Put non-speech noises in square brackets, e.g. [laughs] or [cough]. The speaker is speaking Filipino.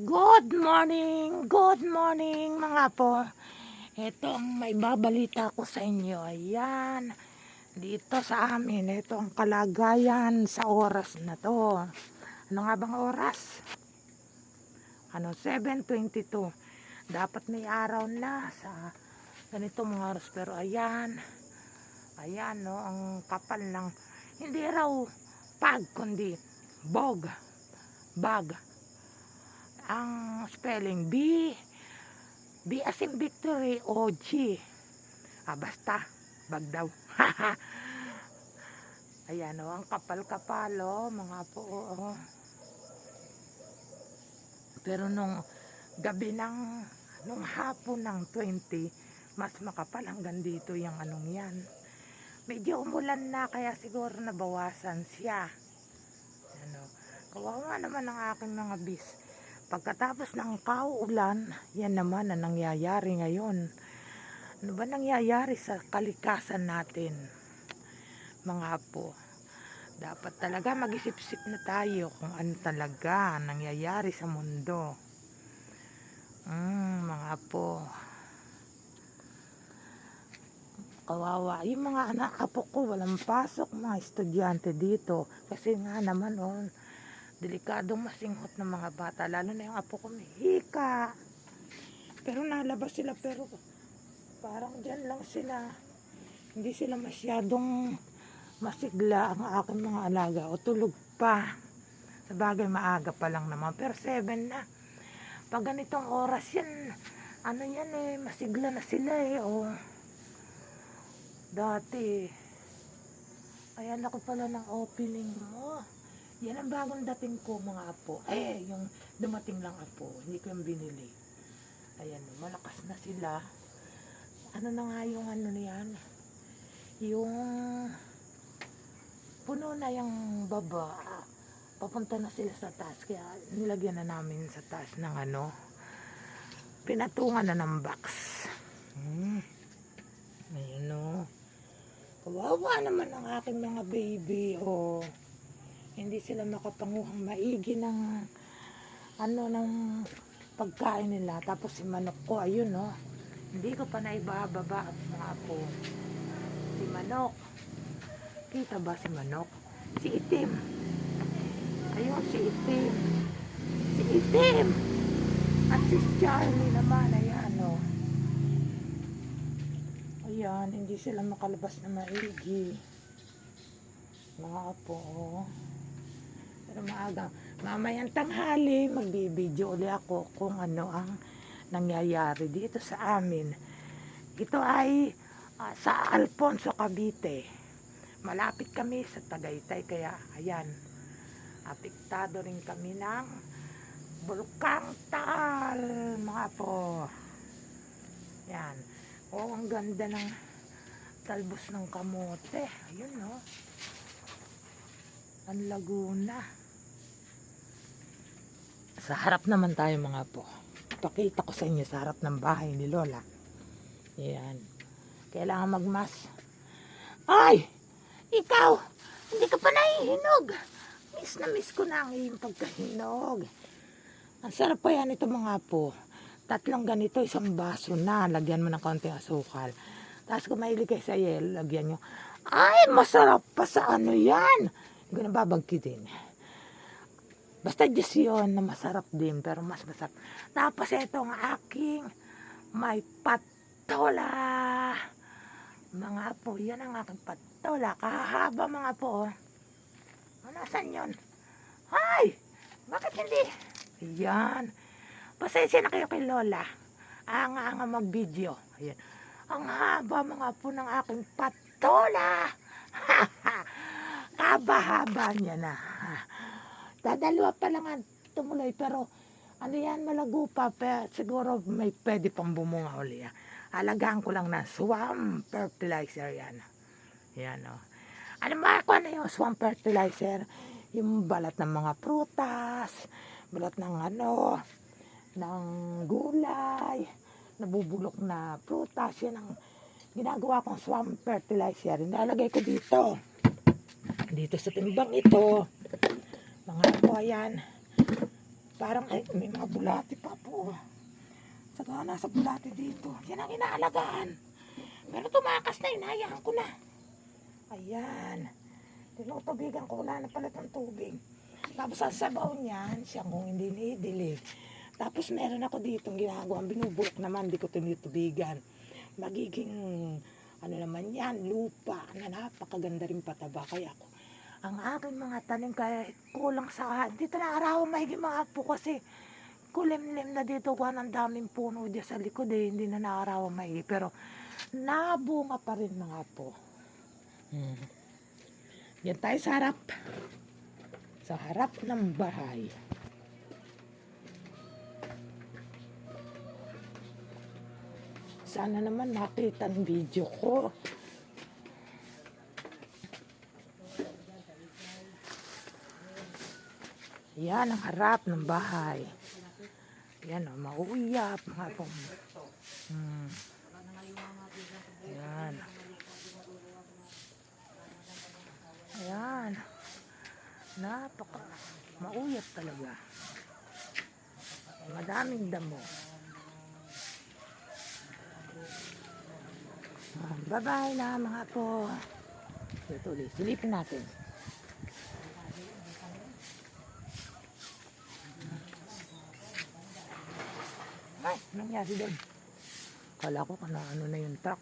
Good morning, good morning mga po. Ito ang may babalita ko sa inyo. Ayan, dito sa amin, ito ang kalagayan sa oras na to. Ano nga bang oras? Ano, 7.22. Dapat may araw na sa ganito mga oras. Pero ayan, ayan no, ang kapal ng, hindi raw pag, kundi bog, bag ang spelling B B as in victory o G. Ah basta. Bag daw. [laughs] Ayan o ang kapal-kapal o mga po o. pero nung gabi ng nung hapon ng 20 mas makapal hanggang dito yung anong yan. Medyo umulan na kaya siguro nabawasan siya. Ano kawawa naman ang aking mga bis Pagkatapos ng kauulan, yan naman ang nangyayari ngayon. Ano ba nangyayari sa kalikasan natin? Mga apo, dapat talaga mag-isip-isip na tayo kung ano talaga ang nangyayari sa mundo. Mm, mga apo. Kawawa. Yung mga anak apo ko, walang pasok mga estudyante dito. Kasi nga naman, oh, delikadong masinghot ng mga bata lalo na yung apo ko may hika. Pero nalabas sila pero parang dyan lang sila. Hindi sila masyadong masigla ang aking mga alaga. O tulog pa. Sa bagay maaga pa lang naman. Pero 7 na. Pag ganitong oras yan ano yan eh masigla na sila eh o. Dati ayan ako pala ng opening mo yan ang bagong dating ko mga apo. Eh, yung dumating lang apo. Hindi ko yung binili. Ayan, malakas na sila. Ano na nga yung ano na yan? Yung puno na yung baba. Papunta na sila sa taas. Kaya nilagyan na namin sa taas ng ano. Pinatungan na ng box. Hmm. Ayun o. Kawawa naman ang aking mga baby. Oh hindi sila makapanguhang maigi ng ano ng pagkain nila. Tapos si manok ko ayun no? Hindi ko pa naibababa at mga po si manok. Kita ba si manok? Si itim. Ayun si itim. Si itim! At si Charlie naman ayan no? Ayan hindi sila makalabas na maigi. Mga apo oh. Pero maaga. Mamayang tanghali, magbibideo ulit ako kung ano ang nangyayari dito sa amin. Ito ay uh, sa Alfonso, Cavite. Malapit kami sa Tagaytay, kaya ayan, apektado rin kami ng Bulkang Taal, mga po. Yan. Oh, ang ganda ng talbos ng kamote. Ayun, no? Ang Laguna. Sa harap naman tayo mga po. Pakita ko sa inyo sa harap ng bahay ni Lola. Yan. Kailangan magmas. Ay! Ikaw! Hindi ka pa nahihinog. Miss na miss ko na ang iyong pagkahinog. Ang sarap pa yan ito mga po. Tatlong ganito, isang baso na. Lagyan mo ng konting asukal. Tapos kung mahilig kayo sa yelo, lagyan nyo. Ay, masarap pa sa ano yan. Hindi ko nababagkitin. Basta Diyos yun na masarap din, pero mas masarap. Tapos ito ang aking may patola. Mga po, yan ang aking patola. Kahaba mga po. Oh. Nasaan yun? Ay! Bakit hindi? Yan. Pasensya na kayo kay Lola. Anga-anga mag-video. Ayan. Ang haba mga po ng aking patola. [laughs] Kaba-haba niya na. Dadalawa pa lang ang tumuloy pero ano yan malago pa pero siguro may pwede pang bumunga uli. Ah. Alagaan ko lang na swamp fertilizer yan. Yan o. Oh. Ano ba ako na yung swamp fertilizer? Yung balat ng mga prutas, balat ng ano, ng gulay, nabubulok na prutas. Yan ang ginagawa kong swamp fertilizer. Nilalagay ko dito. Dito sa timbang ito. Mga po, ayan. Parang ay, may mga bulati pa po. Saka nasa bulati dito. Yan ang inaalagaan. Pero tumakas na, inayaan ko na. Ayan. Tinutubigan ko, wala na pala ng tubig. Tapos ang sabaw niyan, siya kung hindi nidilig. Tapos meron ako dito ginagawa, binubulok naman, di ko tinutubigan. Magiging, ano naman yan, lupa na napakaganda rin pataba. Kaya ako, ang aking mga tanim kahit kulang sa, dito na araw mahigit mga po kasi kulimlim na dito kuha ng daming puno dyan sa likod eh, hindi na naaraw mahigit. Pero nabunga pa rin mga po. Hmm. Yan tayo sa harap. Sa harap ng bahay. Sana naman nakita ang video ko. Yan ang harap ng bahay. Yan o, mauyap. Mga pong... Hmm. Yan. Ayan. Napaka mauyap talaga. Madaming damo. Bye-bye na mga po. Ito ulit. Silipin natin. Ay, anong nangyari doon? Kala ko kung ano na yung truck.